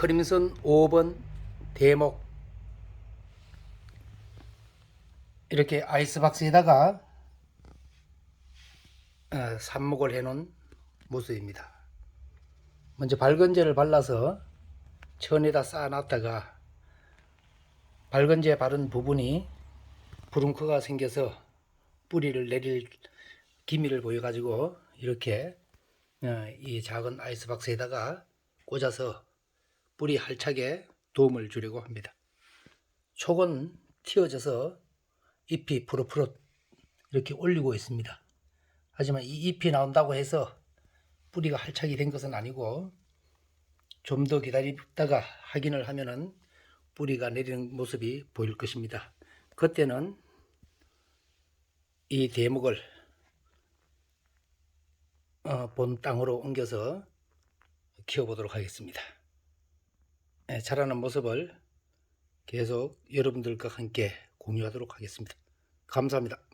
크림슨 5번 대목 이렇게 아이스박스에다가 어, 삽목을 해놓은 모습입니다. 먼저 발건제를 발라서 천에다 쌓아놨다가 발건제 바른 부분이 부름크가 생겨서 뿌리를 내릴 기미를 보여가지고 이렇게 어, 이 작은 아이스박스에다가 꽂아서 뿌리 활착에 도움을 주려고 합니다. 촉은 튀어져서 잎이 푸릇푸릇 이렇게 올리고 있습니다. 하지만 이 잎이 나온다고 해서 뿌리가 활착이 된 것은 아니고 좀 더 기다리다가 확인을 하면은 뿌리가 내리는 모습이 보일 것입니다. 그때는 이 대목을 어, 본 땅으로 옮겨서 키워보도록 하겠습니다. 예, 자라는 모습을 계속 여러분들과 함께 공유하도록 하겠습니다. 감사합니다.